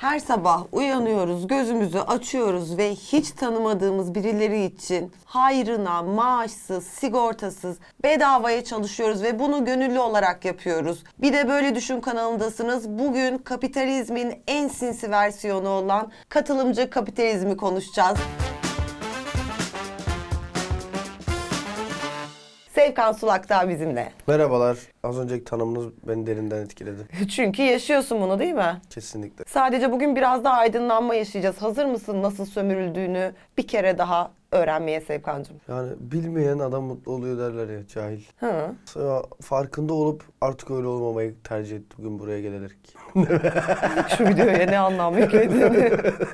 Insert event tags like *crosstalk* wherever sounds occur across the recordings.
Her sabah uyanıyoruz, gözümüzü açıyoruz ve hiç tanımadığımız birileri için hayrına, maaşsız, sigortasız, bedavaya çalışıyoruz ve bunu gönüllü olarak yapıyoruz. Bir de Böyle Düşün kanalındasınız. Bugün kapitalizmin en sinsi versiyonu olan katılımcı kapitalizmi konuşacağız. Sevkan Sulak daha bizimle. Merhabalar. Az önceki tanımınız beni derinden etkiledi. *laughs* Çünkü yaşıyorsun bunu değil mi? Kesinlikle. Sadece bugün biraz daha aydınlanma yaşayacağız. Hazır mısın nasıl sömürüldüğünü bir kere daha öğrenmeye Sevkancığım? Yani bilmeyen adam mutlu oluyor derler ya cahil. Hı. Sonra farkında olup artık öyle olmamayı tercih etti bugün buraya gelerek. *laughs* Şu videoya ne anlam yüklediğini.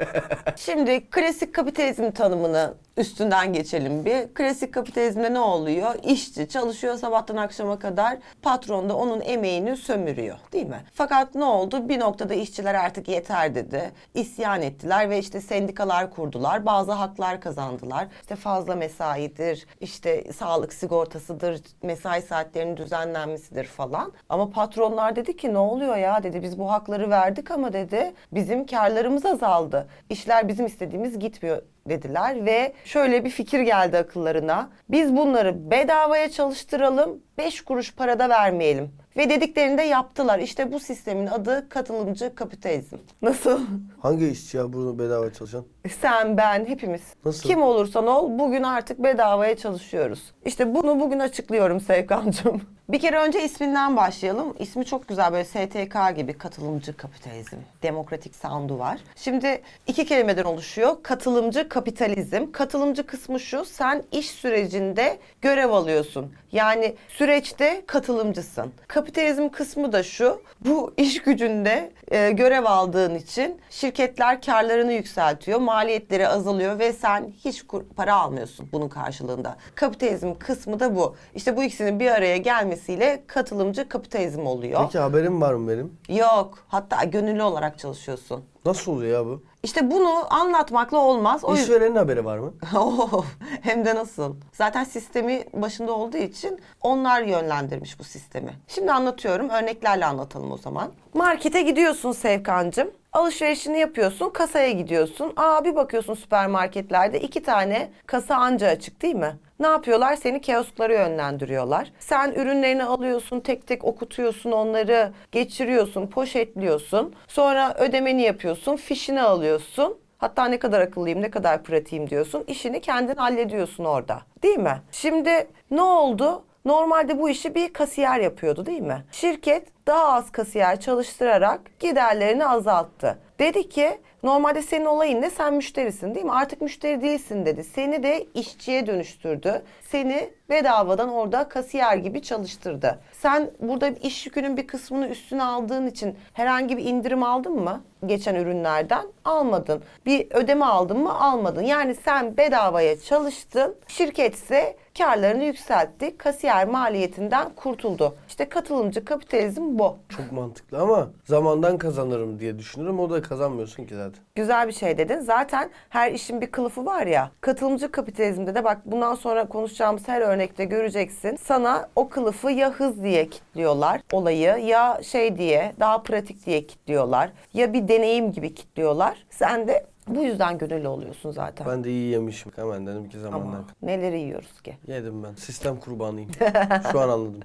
*laughs* Şimdi klasik kapitalizm tanımını üstünden geçelim bir. Klasik kapitalizmde ne oluyor? İşçi çalışıyor sabahtan akşama kadar. Patron da onun emeğini sömürüyor değil mi? Fakat ne oldu? Bir noktada işçiler artık yeter dedi. İsyan ettiler ve işte sendikalar kurdular. Bazı haklar kazandılar. İşte fazla mesaidir, işte sağlık sigortasıdır, mesai saatlerinin düzenlenmesidir falan. Ama patronlar dedi ki ne oluyor ya dedi biz bu hakları verdik ama dedi bizim karlarımız azaldı. İşler bizim istediğimiz gitmiyor dediler ve şöyle bir fikir geldi akıllarına. Biz bunları bedavaya çalıştıralım, 5 kuruş parada vermeyelim. Ve dediklerini de yaptılar. İşte bu sistemin adı katılımcı kapitalizm. Nasıl? Hangi işçi ya bunu bedava çalışan? Sen, ben, hepimiz. Nasıl? Kim olursan ol bugün artık bedavaya çalışıyoruz. İşte bunu bugün açıklıyorum Sevkancığım. *laughs* Bir kere önce isminden başlayalım. İsmi çok güzel böyle STK gibi katılımcı kapitalizm. Demokratik sound'u var. Şimdi iki kelimeden oluşuyor. Katılımcı kapitalizm. Katılımcı kısmı şu. Sen iş sürecinde görev alıyorsun. Yani süreçte katılımcısın. Kapitalizm kısmı da şu. Bu iş gücünde e, görev aldığın için şirketler karlarını yükseltiyor, maliyetleri azalıyor ve sen hiç para almıyorsun bunun karşılığında. Kapitalizm kısmı da bu. İşte bu ikisinin bir araya gelmesiyle katılımcı kapitalizm oluyor. Peki haberim var mı benim? Yok. Hatta gönüllü olarak çalışıyorsun. Nasıl oluyor ya bu? İşte bunu anlatmakla olmaz. O yüzden İşverenin haberi var mı? *laughs* Hem de nasıl? Zaten sistemi başında olduğu için onlar yönlendirmiş bu sistemi. Şimdi anlatıyorum. Örneklerle anlatalım o zaman. Markete gidiyorsun Sevkancığım. Alışverişini yapıyorsun, kasaya gidiyorsun. Aa bir bakıyorsun süpermarketlerde iki tane kasa anca açık değil mi? Ne yapıyorlar? Seni kiosklara yönlendiriyorlar. Sen ürünlerini alıyorsun, tek tek okutuyorsun onları, geçiriyorsun, poşetliyorsun. Sonra ödemeni yapıyorsun, fişini alıyorsun. Hatta ne kadar akıllıyım, ne kadar pratiğim diyorsun. İşini kendin hallediyorsun orada. Değil mi? Şimdi ne oldu? Normalde bu işi bir kasiyer yapıyordu değil mi? Şirket daha az kasiyer çalıştırarak giderlerini azalttı. Dedi ki normalde senin olayın ne? Sen müşterisin değil mi? Artık müşteri değilsin dedi. Seni de işçiye dönüştürdü. Seni bedavadan orada kasiyer gibi çalıştırdı. Sen burada iş yükünün bir kısmını üstüne aldığın için herhangi bir indirim aldın mı? Geçen ürünlerden almadın. Bir ödeme aldın mı? Almadın. Yani sen bedavaya çalıştın. Şirket ise karlarını yükseltti. Kasiyer maliyetinden kurtuldu. İşte katılımcı kapitalizm bu. Çok mantıklı ama zamandan kazanırım diye düşünürüm. O da kazanmıyorsun ki zaten. Güzel bir şey dedin. Zaten her işin bir kılıfı var ya. Katılımcı kapitalizmde de bak bundan sonra konuşacağımız her örnekte göreceksin. Sana o kılıfı ya hız diye kitliyorlar olayı ya şey diye daha pratik diye kitliyorlar. Ya bir deneyim gibi kitliyorlar. Sen de bu yüzden gönüllü oluyorsun zaten. Ben de iyi yemişim. Hemen dedim ki zamandan. Ama neleri yiyoruz ki? Yedim ben. Sistem kurbanıyım. *laughs* Şu an anladım.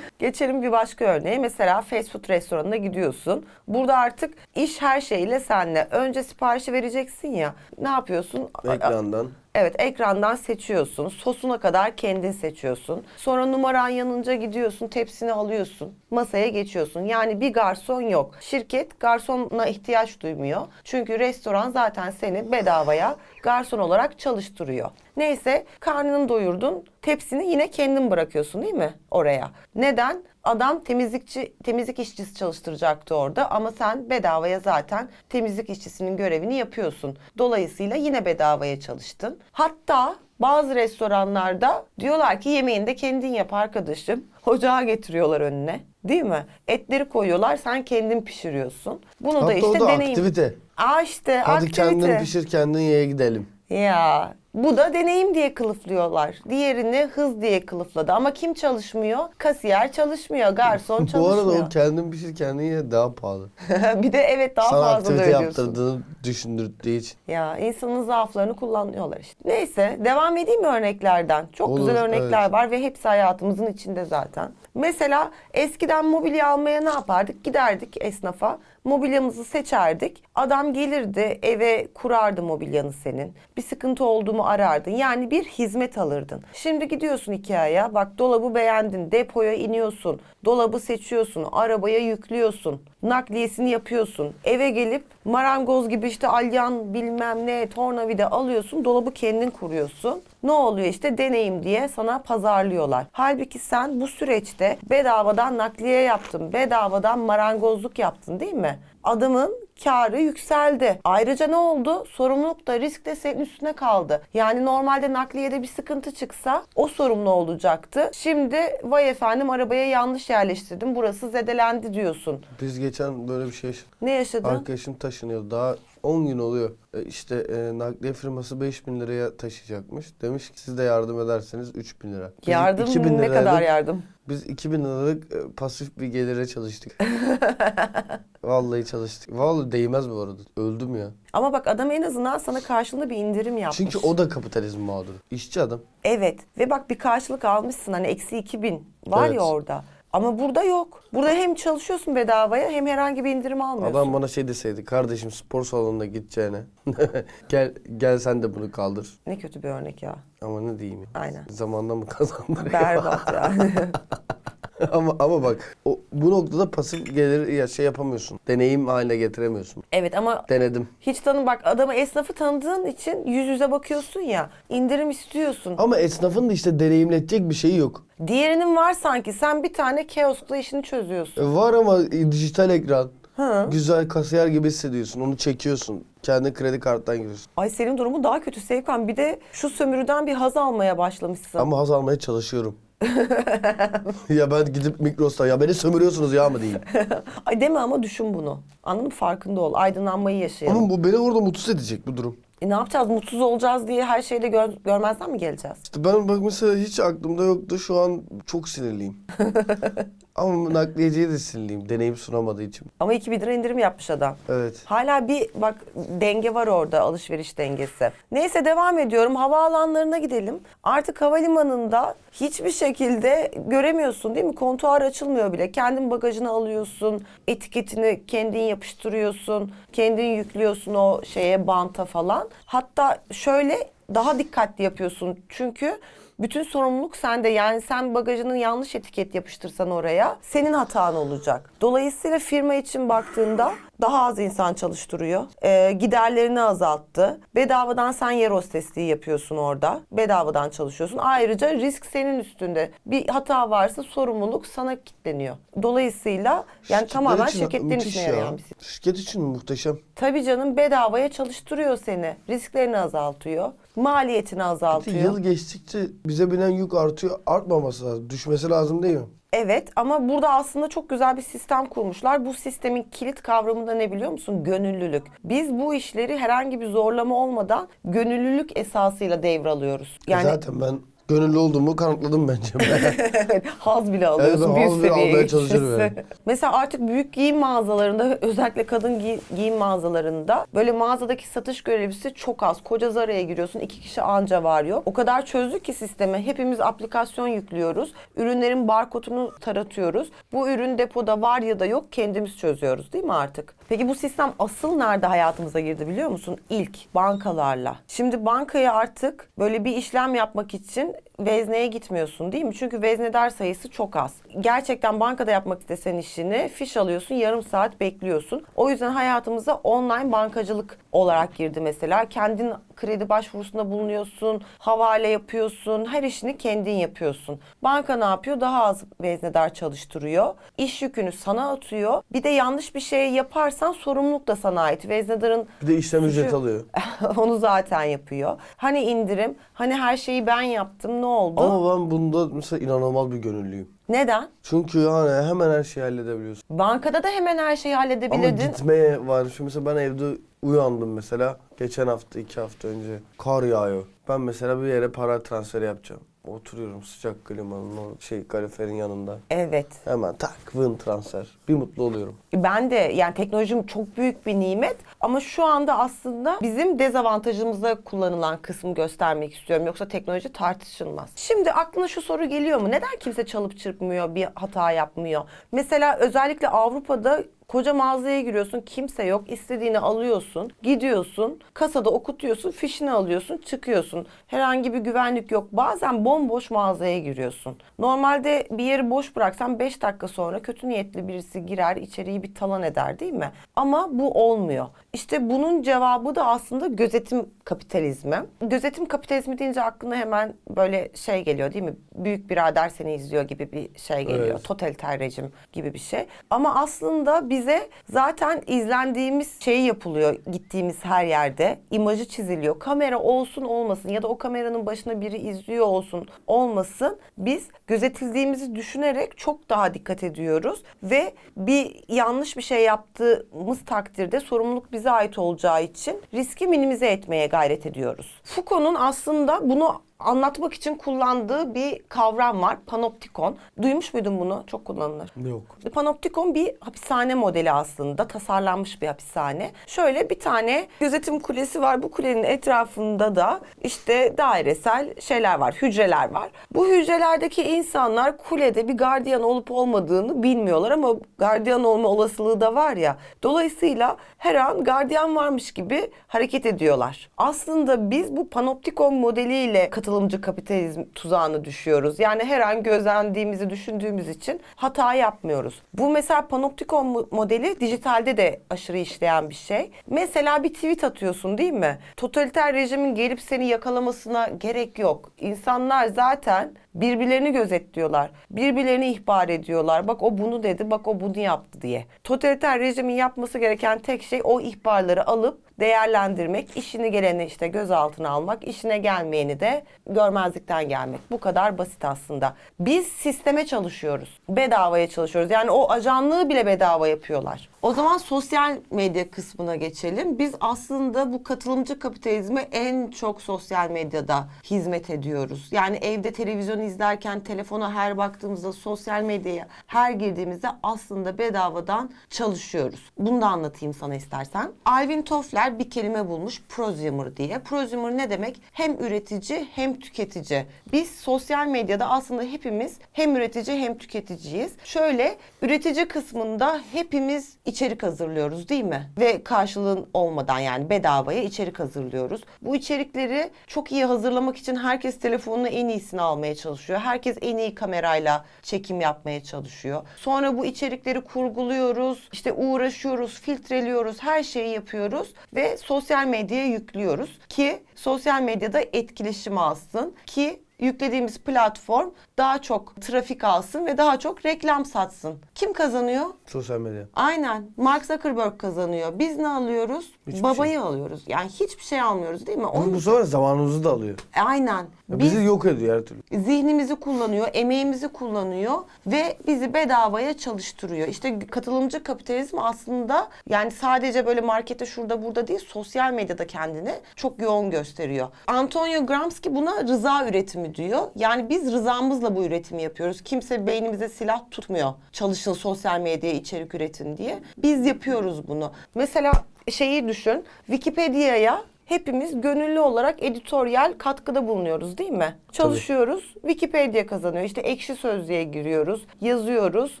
Geçelim bir başka örneğe. Mesela fast food restoranına gidiyorsun. Burada artık iş her şeyle senle. Önce siparişi vereceksin ya. Ne yapıyorsun? Ekrandan. Evet ekrandan seçiyorsun. Sosuna kadar kendin seçiyorsun. Sonra numaran yanınca gidiyorsun. Tepsini alıyorsun. Masaya geçiyorsun. Yani bir garson yok. Şirket garsona ihtiyaç duymuyor. Çünkü restoran zaten seni bedavaya garson olarak çalıştırıyor. Neyse karnını doyurdun. Tepsini yine kendin bırakıyorsun değil mi oraya? Neden? Adam temizlikçi, temizlik işçisi çalıştıracaktı orada ama sen bedavaya zaten temizlik işçisinin görevini yapıyorsun. Dolayısıyla yine bedavaya çalıştın. Hatta bazı restoranlarda diyorlar ki yemeğini de kendin yap arkadaşım. Ocağa getiriyorlar önüne. Değil mi? Etleri koyuyorlar, sen kendin pişiriyorsun. Bunu da Hatta işte o da deneyim. aktivite. Aa işte Hadi aktivite. kendin pişir kendin ye gidelim. Ya Bu da deneyim diye kılıflıyorlar. Diğerini hız diye kılıfladı. Ama kim çalışmıyor? Kasiyer çalışmıyor, garson Bu çalışmıyor. arada o kendin pişir kendin ye daha pahalı. *laughs* bir de evet daha Sana fazla da ödüyorsun. yaptırdığını düşündürdüğü için. Ya insanın zaaflarını kullanıyorlar işte. Neyse devam edeyim mi örneklerden? Çok Olur, güzel örnekler evet. var ve hepsi hayatımızın içinde zaten. Mesela eskiden mobilya almaya ne yapardık? Giderdik esnafa. Mobilyamızı seçerdik. Adam gelirdi eve kurardı mobilyanı senin. Bir sıkıntı oldu arardın. Yani bir hizmet alırdın. Şimdi gidiyorsun Ikea'ya. Bak dolabı beğendin. Depoya iniyorsun. Dolabı seçiyorsun. Arabaya yüklüyorsun. Nakliyesini yapıyorsun. Eve gelip marangoz gibi işte alyan bilmem ne tornavida alıyorsun. Dolabı kendin kuruyorsun. Ne oluyor işte deneyim diye sana pazarlıyorlar. Halbuki sen bu süreçte bedavadan nakliye yaptın. Bedavadan marangozluk yaptın değil mi? Adamın karı yükseldi. Ayrıca ne oldu? Sorumluluk da risk de senin üstüne kaldı. Yani normalde nakliyede bir sıkıntı çıksa o sorumlu olacaktı. Şimdi vay efendim arabaya yanlış yerleştirdim burası zedelendi diyorsun. Biz geçen böyle bir şey yaşadık. Ne yaşadın? Arkadaşım taşınıyor. Daha 10 gün oluyor. E, İşte e, nakliye firması 5000 liraya taşıyacakmış. Demiş ki siz de yardım ederseniz 3000 lira. Biz Yardım 2000 ne kadar yardım? Biz 2000 liralık e, pasif bir gelire çalıştık. *laughs* Vallahi çalıştık. Vallahi değmez bu arada. Öldüm ya. Ama bak adam en azından sana karşılığında bir indirim yapmış. Çünkü o da kapitalizm mağduru. İşçi adam. Evet ve bak bir karşılık almışsın hani eksi 2000 var Evet. ya orada. Ama burada yok. Burada hem çalışıyorsun bedavaya hem herhangi bir indirim almıyorsun. Adam bana şey deseydi. Kardeşim spor salonuna gideceğine. *laughs* gel gel sen de bunu kaldır. Ne kötü bir örnek ya. Ama ne diyeyim ya. Aynen. Zamanla mı *laughs* kazandırıyor? Berbat ya. *laughs* *laughs* ama ama bak o, bu noktada pasif gelir ya şey yapamıyorsun. Deneyim haline getiremiyorsun. evet ama Denedim. hiç tanı bak adamı esnafı tanıdığın için yüz yüze bakıyorsun ya. indirim istiyorsun. Ama esnafın da işte deneyimletecek bir şeyi yok. Diğerinin var sanki. Sen bir tane kioskla işini çözüyorsun. E, var ama e, dijital ekran. Hı. Güzel kasiyer gibi hissediyorsun. Onu çekiyorsun. Kendi kredi karttan giriyorsun. Ay senin durumu daha kötü Sevkan. Bir de şu sömürüden bir haz almaya başlamışsın. Ama haz almaya çalışıyorum. *laughs* ya ben gidip Migros'ta ya beni sömürüyorsunuz ya mı diyeyim. *laughs* Ay deme ama düşün bunu. Anladın mı? Farkında ol. Aydınlanmayı yaşayalım. Ama bu beni orada mutsuz edecek bu durum. E ne yapacağız? Mutsuz olacağız diye her şeyde gör, görmezden mi geleceğiz? İşte ben bak mesela hiç aklımda yoktu. Şu an çok sinirliyim. *laughs* Ama nakliyeciye de sinirliyim. Deneyim sunamadığı için. Ama 2000 lira indirim yapmış adam. Evet. Hala bir bak denge var orada alışveriş dengesi. Neyse devam ediyorum. Havaalanlarına gidelim. Artık havalimanında hiçbir şekilde göremiyorsun değil mi? Kontuar açılmıyor bile. Kendin bagajını alıyorsun. Etiketini kendin yapıştırıyorsun. Kendin yüklüyorsun o şeye banta falan. Hatta şöyle daha dikkatli yapıyorsun. Çünkü bütün sorumluluk sende. Yani sen bagajının yanlış etiket yapıştırsan oraya senin hatan olacak. Dolayısıyla firma için baktığında daha az insan çalıştırıyor. Ee, giderlerini azalttı. Bedavadan sen yer hostesliği yapıyorsun orada. Bedavadan çalışıyorsun. Ayrıca risk senin üstünde. Bir hata varsa sorumluluk sana kilitleniyor. Dolayısıyla yani Şirketler tamamen için şirketlerin müthiş işine ya. yarayan bir sistem. Şirket için muhteşem. Tabii canım bedavaya çalıştırıyor seni. Risklerini azaltıyor. Maliyetini azaltıyor. Yıl geçtikçe bize binen yük artıyor. Artmaması lazım. Düşmesi lazım değil mi? Evet ama burada aslında çok güzel bir sistem kurmuşlar. Bu sistemin kilit kavramı da ne biliyor musun? Gönüllülük. Biz bu işleri herhangi bir zorlama olmadan gönüllülük esasıyla devralıyoruz. E Zaten ben gönüllü olduğumu kanıtladım bence. *laughs* Evet, haz bile alıyorsun Evet, bir haz bile seviyeye almaya geçmişsin. yani. Mesela artık büyük giyim mağazalarında özellikle kadın giy- giyim mağazalarında böyle mağazadaki satış görevlisi çok az. Koca Zara'ya giriyorsun iki kişi anca var yok. O kadar çözdük ki sistemi. Hepimiz aplikasyon yüklüyoruz. Ürünlerin barkodunu taratıyoruz. Bu ürün depoda var ya da yok kendimiz çözüyoruz değil mi artık? Peki bu sistem asıl nerede hayatımıza girdi biliyor musun? İlk bankalarla. Şimdi bankaya artık böyle bir işlem yapmak için vezneye gitmiyorsun değil mi? Çünkü veznedar sayısı çok az. Gerçekten bankada yapmak istesen işini fiş alıyorsun yarım saat bekliyorsun. O yüzden hayatımıza online bankacılık olarak girdi mesela. Kendin kredi başvurusunda bulunuyorsun, havale yapıyorsun, her işini kendin yapıyorsun. Banka ne yapıyor? Daha az veznedar çalıştırıyor. İş yükünü sana atıyor. Bir de yanlış bir şey yaparsan sorumluluk da sana ait. Veznedarın bir de işlem ücreti alıyor. *laughs* onu zaten yapıyor. Hani indirim, hani her şeyi ben yaptım ne oldu? Ama ben bunda mesela inanılmaz bir gönüllüyüm. Neden? Çünkü yani hemen her şeyi halledebiliyorsun. Bankada da hemen her şeyi Ama halledebilirdin. gitmeye var. Şimdi mesela ben evde uyandım mesela. Geçen hafta, iki hafta önce. Kar yağıyor. Ben mesela bir yere para transferi yapacağım. Oturuyorum sıcak klimanın o şey kaliferin yanında. Evet. Hemen tak vın transfer. Bir mutlu oluyorum. Ben de yani teknolojim çok büyük bir nimet ama şu anda aslında bizim dezavantajımıza kullanılan kısmı göstermek istiyorum. Yoksa teknoloji tartışılmaz. Şimdi aklına şu soru geliyor mu? Neden kimse çalıp çırpmıyor, bir hata yapmıyor? Mesela özellikle Avrupa'da Koca mağazaya giriyorsun, kimse yok. istediğini alıyorsun, gidiyorsun, kasada okutuyorsun, fişini alıyorsun, çıkıyorsun. Herhangi bir güvenlik yok. Bazen bomboş mağazaya giriyorsun. Normalde bir yeri boş bıraksan 5 dakika sonra kötü niyetli birisi girer, içeriği bir talan eder değil mi? Ama bu olmuyor. İşte bunun cevabı da aslında gözetim kapitalizmi. Gözetim kapitalizmi deyince aklına hemen böyle şey geliyor değil mi? Büyük birader seni izliyor gibi bir şey geliyor. Evet. Totaliter rejim gibi bir şey. Ama aslında bize zaten izlendiğimiz şey yapılıyor gittiğimiz her yerde. İmajı çiziliyor. Kamera olsun olmasın ya da o kameranın başına biri izliyor olsun olmasın. Biz gözetildiğimizi düşünerek çok daha dikkat ediyoruz ve bir yanlış bir şey yaptığımız takdirde sorumluluk bize ait olacağı için riski minimize etmeye gayret ediyoruz. Foucault'un aslında bunu anlatmak için kullandığı bir kavram var. Panoptikon. Duymuş muydun bunu? Çok kullanılır. Yok. Panoptikon bir hapishane modeli aslında. Tasarlanmış bir hapishane. Şöyle bir tane gözetim kulesi var. Bu kulenin etrafında da işte dairesel şeyler var, hücreler var. Bu hücrelerdeki insanlar kulede bir gardiyan olup olmadığını bilmiyorlar ama gardiyan olma olasılığı da var ya. Dolayısıyla her an gardiyan varmış gibi hareket ediyorlar. Aslında biz bu panoptikon modeliyle katılımcı kapitalizm tuzağına düşüyoruz. Yani her an gözlendiğimizi düşündüğümüz için hata yapmıyoruz. Bu mesela panoptikon mo- modeli dijitalde de aşırı işleyen bir şey. Mesela bir tweet atıyorsun değil mi? Totaliter rejimin gelip seni yakalamasına gerek yok. İnsanlar zaten birbirlerini gözetliyorlar. Birbirlerini ihbar ediyorlar. Bak o bunu dedi, bak o bunu yaptı diye. Totaliter rejimin yapması gereken tek şey o ihbarları alıp değerlendirmek, işini geleni işte gözaltına almak, işine gelmeyeni de görmezlikten gelmek. Bu kadar basit aslında. Biz sisteme çalışıyoruz. Bedavaya çalışıyoruz. Yani o ajanlığı bile bedava yapıyorlar. O zaman sosyal medya kısmına geçelim. Biz aslında bu katılımcı kapitalizme en çok sosyal medyada hizmet ediyoruz. Yani evde televizyon izlerken, telefona her baktığımızda, sosyal medyaya her girdiğimizde aslında bedavadan çalışıyoruz. Bunu da anlatayım sana istersen. Alvin Toffler bir kelime bulmuş prosumer diye. Prosumer ne demek? Hem üretici hem tüketici. Biz sosyal medyada aslında hepimiz hem üretici hem tüketiciyiz. Şöyle üretici kısmında hepimiz içerik hazırlıyoruz değil mi? Ve karşılığın olmadan yani bedavaya içerik hazırlıyoruz. Bu içerikleri çok iyi hazırlamak için herkes telefonuna en iyisini almaya çalışıyor. Herkes en iyi kamerayla çekim yapmaya çalışıyor. Sonra bu içerikleri kurguluyoruz, işte uğraşıyoruz, filtreliyoruz, her şeyi yapıyoruz ve sosyal medyaya yüklüyoruz ki sosyal medyada etkileşim alsın ki yüklediğimiz platform daha çok trafik alsın ve daha çok reklam satsın. Kim kazanıyor? Sosyal medya. Aynen. Mark Zuckerberg kazanıyor. Biz ne alıyoruz? Hiçbir Babayı şey. alıyoruz. Yani hiçbir şey almıyoruz değil mi? Ama Onun- bu sefer zamanımızı da alıyor. Aynen. Ya Biz Bizi yok ediyor her türlü. zihnimizi kullanıyor, emeğimizi kullanıyor ve bizi bedavaya çalıştırıyor. İşte katılımcı kapitalizm aslında yani sadece böyle markette şurada burada değil sosyal medyada kendini çok yoğun gösteriyor. Antonio Gramsci buna rıza üretimi diyor. Yani biz rızamızla bu üretimi yapıyoruz. Kimse beynimize silah tutmuyor. Çalışın sosyal medyaya içerik üretin diye. Biz yapıyoruz bunu. Mesela şeyi düşün. Wikipedia'ya hepimiz gönüllü olarak editoryal katkıda bulunuyoruz değil mi? Çalışıyoruz. Wikipedia kazanıyor. İşte ekşi sözlüğe giriyoruz. Yazıyoruz.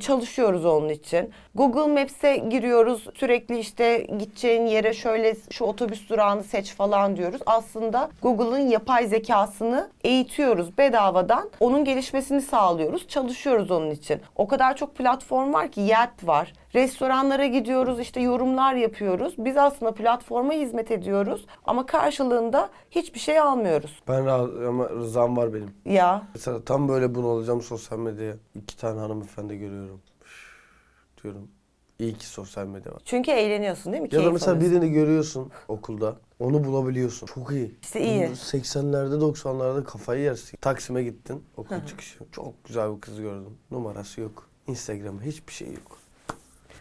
Çalışıyoruz onun için. Google Maps'e giriyoruz. Sürekli işte gideceğin yere şöyle şu otobüs durağını seç falan diyoruz. Aslında Google'ın yapay zekasını eğitiyoruz bedavadan. Onun gelişmesini sağlıyoruz. Çalışıyoruz onun için. O kadar çok platform var ki Yelp var. Restoranlara gidiyoruz işte yorumlar yapıyoruz. Biz aslında platforma hizmet ediyoruz ama karşılığında hiçbir şey almıyoruz. Ben ama rızam var benim. Ya Mesela tam böyle bunu olacağım sosyal medyaya. İki tane hanımefendi görüyorum. Üf, diyorum. İyi ki sosyal medya var. çünkü eğleniyorsun değil mi? Ya da Keyif mesela alıyorsun. birini görüyorsun okulda. Onu bulabiliyorsun. Çok iyi. İşte iyi. 80'lerde 90'larda kafayı yersin. Taksim'e gittin okul çıkışı. Çok güzel bir kız gördüm. Numarası yok. Instagram'ı hiçbir şey yok.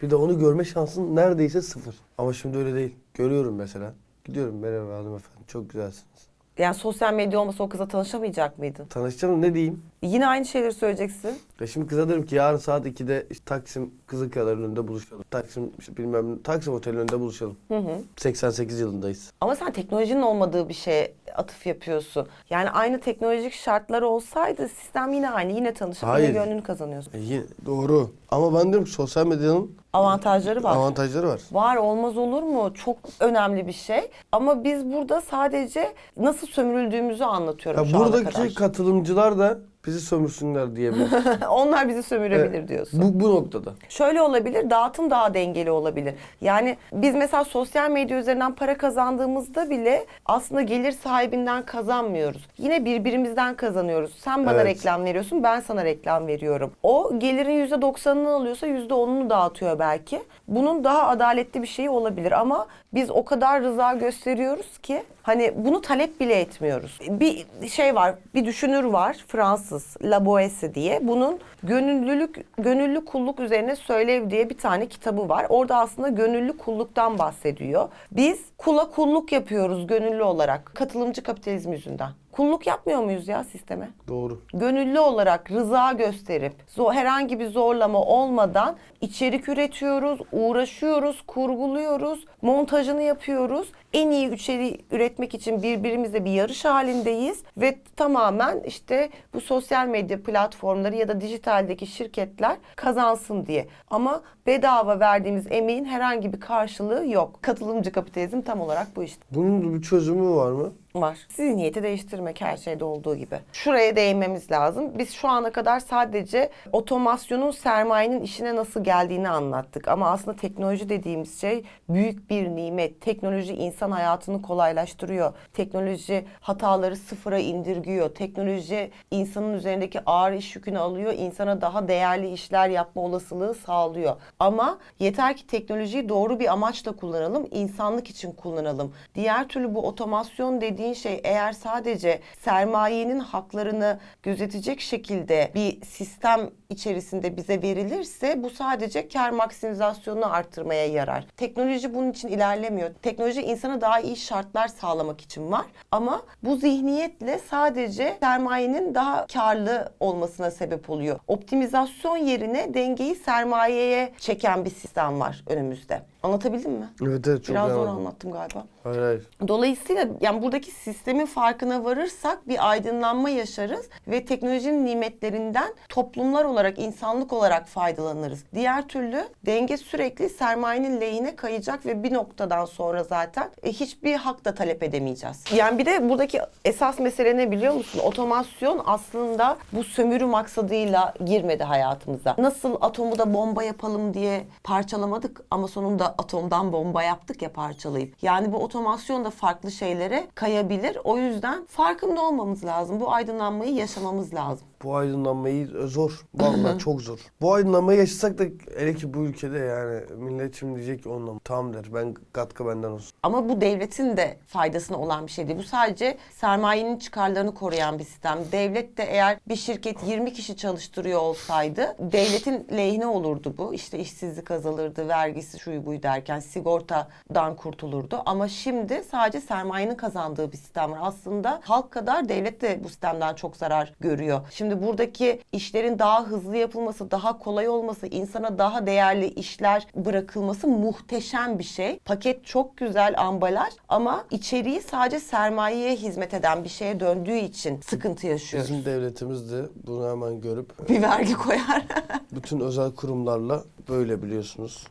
Bir de onu görme şansın neredeyse sıfır. Ama şimdi öyle değil. Görüyorum mesela. Gidiyorum merhaba hanımefendi çok güzelsiniz. Yani sosyal medya olmasa o kıza tanışamayacak mıydın? Tanışacağım ne diyeyim? Yine aynı şeyleri söyleyeceksin. Ya şimdi kıza derim ki yarın saat 2'de işte Taksim Kızılkayaların önünde buluşalım. Taksim işte bilmem ne, Taksim Oteli'nin önünde buluşalım. Hı hı. 88 yılındayız. Ama sen teknolojinin olmadığı bir şeye atıf yapıyorsun. Yani aynı teknolojik şartlar olsaydı sistem yine aynı. Yine tanışıp yine gönlünü kazanıyorsun. E yine, doğru. Ama ben diyorum ki sosyal medyanın Avantajları var. avantajları var. Var olmaz olur mu? Çok önemli bir şey. Ama biz burada sadece nasıl sömürüldüğümüzü anlatıyorum Ya şu ana buradaki kadar. katılımcılar da bizi sömürsünler diyebiliriz. *laughs* Onlar bizi sömürebilir Evet. diyorsun. bu, bu noktada. Şöyle olabilir, dağıtım daha dengeli olabilir. Yani biz mesela sosyal medya üzerinden para kazandığımızda bile aslında gelir sahibinden kazanmıyoruz. Yine birbirimizden kazanıyoruz. Sen bana Evet. reklam veriyorsun, ben sana reklam veriyorum. O gelirin %90'ını alıyorsa %10'unu dağıtıyor belki. Bunun daha adaletli bir şeyi olabilir ama biz o kadar rıza gösteriyoruz ki hani bunu talep bile etmiyoruz. Bir şey var, bir düşünür var Fransız La Boétie diye. Bunun gönüllülük, gönüllü kulluk üzerine söylev diye bir tane kitabı var. Orada aslında gönüllü kulluktan bahsediyor. Biz kula kulluk yapıyoruz gönüllü olarak katılımcı kapitalizm yüzünden. Kulluk yapmıyor muyuz ya sisteme? Doğru. gönüllü olarak rıza gösterip zo- herhangi bir zorlama olmadan içerik üretiyoruz, uğraşıyoruz, kurguluyoruz, montajını yapıyoruz. En iyi içeriği üretmek için birbirimizle bir yarış halindeyiz ve tamamen işte bu sosyal medya platformları ya da dijitaldeki şirketler kazansın diye. Ama bedava verdiğimiz emeğin herhangi bir karşılığı yok. Katılımcı kapitalizm tam olarak bu işte Bunun bir çözümü var mı? Var. Zihniyeti değiştirmek her şeyde olduğu gibi. Şuraya değinmemiz lazım. Biz şu ana kadar sadece otomasyonun sermayenin işine nasıl geldiğini anlattık. Ama aslında teknoloji dediğimiz şey büyük bir nimet. Teknoloji insan hayatını kolaylaştırıyor. Teknoloji hataları sıfıra indirgiyor. Teknoloji insanın üzerindeki ağır iş yükünü alıyor. insana daha değerli işler yapma olasılığı sağlıyor. Ama yeter ki teknolojiyi doğru bir amaçla kullanalım, insanlık için kullanalım. Diğer türlü bu otomasyon dediğin şey eğer sadece sermayenin haklarını gözetecek şekilde bir sistem içerisinde bize verilirse bu sadece kar maksimizasyonunu artırmaya yarar. Teknoloji bunun için ilerlemiyor. Teknoloji insana daha iyi şartlar sağlamak için var ama bu zihniyetle sadece sermayenin daha karlı olmasına sebep oluyor. Optimizasyon yerine dengeyi sermayeye çeken bir sistem var önümüzde. Anlatabildim mi? Evet evet çok Biraz zor anlattım galiba. Hayır hayır. Dolayısıyla yani buradaki sistemin farkına varırsak bir aydınlanma yaşarız ve teknolojinin nimetlerinden toplumlar olarak, insanlık olarak faydalanırız. Diğer türlü denge sürekli sermayenin lehine kayacak ve bir noktadan sonra zaten e, hiçbir hak da talep edemeyeceğiz. Yani bir de buradaki esas mesele ne biliyor musun? Otomasyon aslında bu sömürü maksadıyla girmedi hayatımıza. Nasıl atomu da bomba yapalım diye parçalamadık ama sonunda atomdan bomba yaptık ya parçalayıp. Yani bu otomasyon da farklı şeylere kayabilir. O yüzden farkında olmamız lazım. Bu aydınlanmayı yaşamamız lazım. Bu aydınlanmayı zor. Vallahi çok zor. Bu aydınlanmayı yaşasak da hele ki bu ülkede yani millet şimdi diyecek ki onunla tamam der. Ben katkı benden olsun. Ama bu devletin de faydasına olan bir şey değil. Bu sadece sermayenin çıkarlarını koruyan bir sistem. Devlet de eğer bir şirket 20 kişi çalıştırıyor olsaydı devletin lehine olurdu bu. İşte işsizlik azalırdı, vergisi şuyu buyu derken sigortadan kurtulurdu. Ama şimdi sadece sermayenin kazandığı bir sistem var. Aslında halk kadar devlet de bu sistemden çok zarar görüyor. Şimdi buradaki işlerin daha hızlı yapılması, daha kolay olması, insana daha değerli işler bırakılması muhteşem bir şey. Paket çok güzel ambalaj ama içeriği sadece sermayeye hizmet eden bir şeye döndüğü için sıkıntı yaşıyoruz. Bizim devletimiz de bunu hemen görüp Bir vergi koyar. *laughs* bütün özel kurumlarla böyle biliyorsunuz.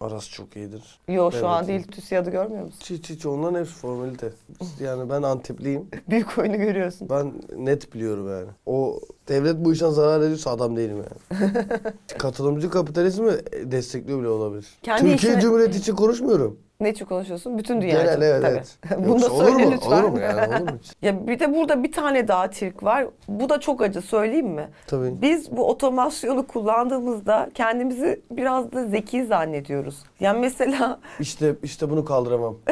Arası çok iyidir. Yo şu an Devletin. değil TÜSİAD'ı görmüyor musun? Hiç hiç onların hepsi formalite. Yani ben Antepliyim. *laughs* Büyük oyunu görüyorsun. Ben net biliyorum yani. O devlet bu işten zarar ediyorsa adam değilim yani. *laughs* Katılımcı kapitalizmi destekliyor bile olabilir. Kendi Türkiye işine- Cumhuriyeti için konuşmuyorum. Ne için konuşuyorsun? Bütün dünya Genel için. evet Tabii. evet. *laughs* Bunu da Yoksa olur söyle mu? lütfen. Olur mu yani olur mu hiç? *laughs* Ya bir de burada bir tane daha Türk var. Bu da çok acı söyleyeyim mi? Tabii. Biz bu otomasyonu kullandığımızda kendimizi biraz da zeki zannediyoruz. Yani mesela İşte işte bunu kaldıramam. *laughs*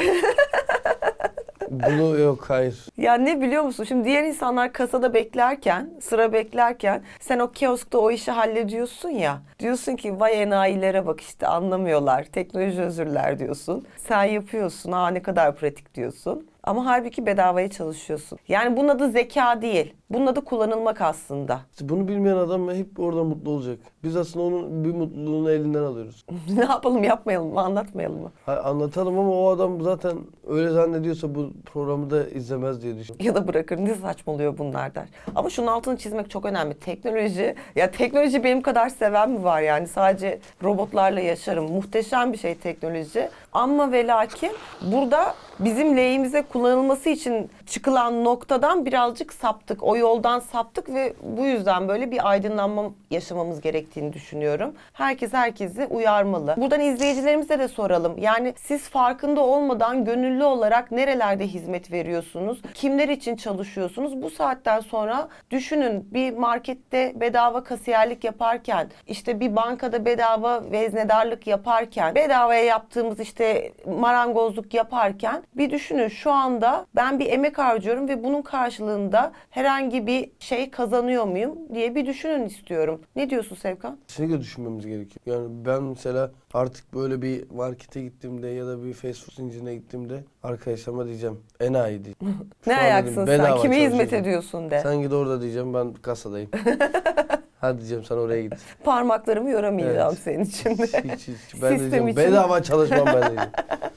Bunu yok hayır. Ya ne biliyor musun? Şimdi diğer insanlar kasada beklerken, sıra beklerken sen o kioskta o işi hallediyorsun ya. Diyorsun ki vay enayilere bak işte anlamıyorlar. Teknoloji özürler diyorsun. Sen yapıyorsun. Aa ne kadar pratik diyorsun. Ama halbuki bedavaya çalışıyorsun. Yani bunun adı zeka değil. Bunun adı kullanılmak aslında. İşte bunu bilmeyen adam hep orada mutlu olacak. Biz aslında onun bir mutluluğunu elinden alıyoruz. *laughs* ne yapalım yapmayalım mı anlatmayalım mı? Ha, anlatalım ama o adam zaten öyle zannediyorsa bu programı da izlemez diye düşünüyorum. Ya da bırakır ne saçmalıyor bunlar der. Ama şunun altını çizmek çok önemli. Teknoloji, ya teknoloji benim kadar seven mi var yani? Sadece robotlarla yaşarım. Muhteşem bir şey teknoloji. Ama ve lakin burada bizim lehimize kullanılması için çıkılan noktadan birazcık saptık. O yoldan saptık ve bu yüzden böyle bir aydınlanma yaşamamız gerektiğini düşünüyorum. Herkes herkesi uyarmalı. Buradan izleyicilerimize de soralım. Yani siz farkında olmadan gönüllü olarak nerelerde hizmet veriyorsunuz? Kimler için çalışıyorsunuz? Bu saatten sonra düşünün bir markette bedava kasiyerlik yaparken, işte bir bankada bedava veznedarlık yaparken, bedavaya yaptığımız işte marangozluk yaparken bir düşünün şu anda ben bir emek harcıyorum ve bunun karşılığında herhangi bir şey kazanıyor muyum diye bir düşünün istiyorum. Ne diyorsun Sevkan? Kesinlikle düşünmemiz gerekiyor. Yani ben mesela artık böyle bir markete gittiğimde ya da bir fast food zincirine gittiğimde arkadaşlarıma diyeceğim enayi diyeceğim. *laughs* Ne ayaksın sen? Kime hizmet ediyorsun de. Sen git orada diyeceğim ben kasadayım. *laughs* Hadi diyeceğim sen oraya git. Parmaklarımı yoramayacağım Evet. senin için de. Hiç, hiç. Ben Sistem diyeceğim için. bedava çalışmam ben diyeceğim.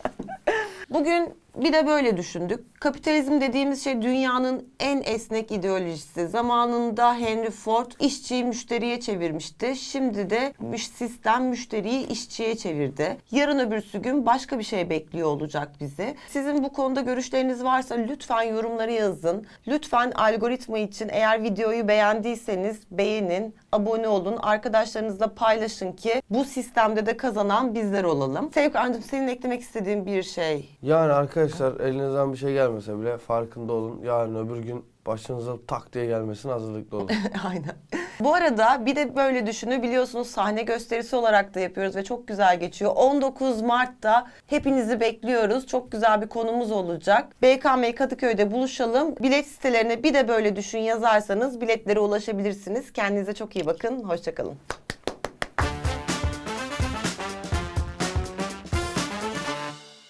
*laughs* Bugün bir de böyle düşündük. Kapitalizm dediğimiz şey dünyanın en esnek ideolojisi. Zamanında Henry Ford işçiyi müşteriye çevirmişti. Şimdi de sistem müşteriyi işçiye çevirdi. Yarın öbürsü gün başka bir şey bekliyor olacak bizi. Sizin bu konuda görüşleriniz varsa lütfen yorumları yazın. Lütfen algoritma için eğer videoyu beğendiyseniz beğenin, abone olun, arkadaşlarınızla paylaşın ki bu sistemde de kazanan bizler olalım. Sevkancığım senin eklemek istediğin bir şey Yani arkadaşlar elinizden bir şey gelmese bile farkında olun. Yarın öbür gün başınıza tak diye gelmesine hazırlıklı olun. *laughs* Aynen. Bu arada bir de böyle düşünün biliyorsunuz sahne gösterisi olarak da yapıyoruz ve çok güzel geçiyor. 19 Mart'ta hepinizi bekliyoruz. Çok güzel bir konumuz olacak. BKM Kadıköy'de buluşalım. Bilet sitelerine bir de böyle düşün yazarsanız biletlere ulaşabilirsiniz. Kendinize çok iyi bakın. Hoşçakalın.